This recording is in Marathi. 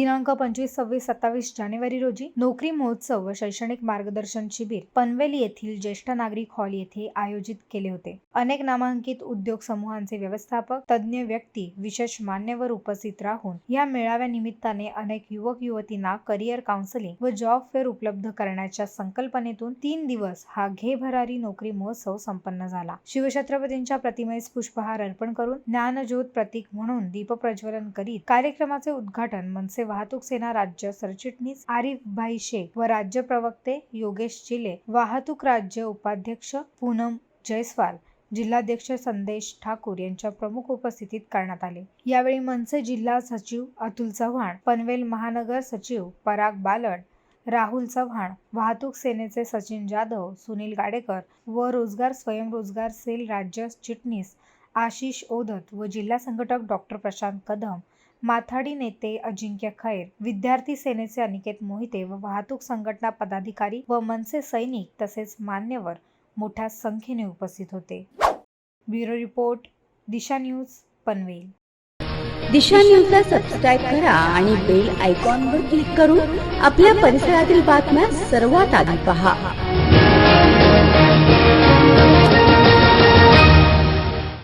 दिनांक पंचवीस सव्वीस सत्तावीस जानेवारी रोजी नोकरी महोत्सव व शैक्षणिक मार्गदर्शन शिबिर पनवेल येथील ज्येष्ठ नागरिक हॉल येथे आयोजित केले होते. अनेक नामांकित उद्योग समूहांचे व्यवस्थापक तज्ज्ञ व्यक्ती विशेष मान्यवर उपस्थित राहून या मेळाव्या निमित्ताने अनेक युवक युवतींना करिअर काउन्सिलिंग व जॉब फेअर उपलब्ध करण्याच्या संकल्पनेतून तीन दिवस हा घे भरारी नोकरी महोत्सव संपन्न झाला. शिवछत्रपतींच्या प्रतिमेस पुष्पहार अर्पण करून ज्ञानज्योत प्रतीक म्हणून दीपप्रज्वलन करीत कार्यक्रमाचे उद्घाटन मनसे वाहतूक सेना राज्य सरचिटणीस आरिफ भाई शेख व राज्य प्रवक्ते योगेश चिले वाहतूक राज्य उपाध्यक्ष पूनम जयस्वाल जिल्हाध्यक्ष संदेश ठाकूर यांच्या प्रमुख उपस्थितीत करण्यात आले. यावेळी मनसे जिल्हा सचिव अतुल चव्हाण पनवेल महानगर सचिव पराग बालड राहुल चव्हाण वाहतूक सेनेचे सचिन जाधव सुनील गाडेकर व रोजगार स्वयंरोजगार सेल राज्य चिटणीस आशिष ओदत व जिल्हा संघटक डॉक्टर प्रशांत कदम माथाडी नेते अजिंक्य खैर विद्यार्थी सेनेचे अनिकेत मोहिते व वाहतूक संघटना पदाधिकारी व मनसे सैनिक तसेच मान्यवर मोठ्या संख्येने उपस्थित होते. Bureau report Disha news Panvel. Disha न्यूजला सबस्क्राईब करा आणि बेल आयकॉनवर क्लिक करून आपल्या परिसरातील बातम्या सर्वात आधी पहा.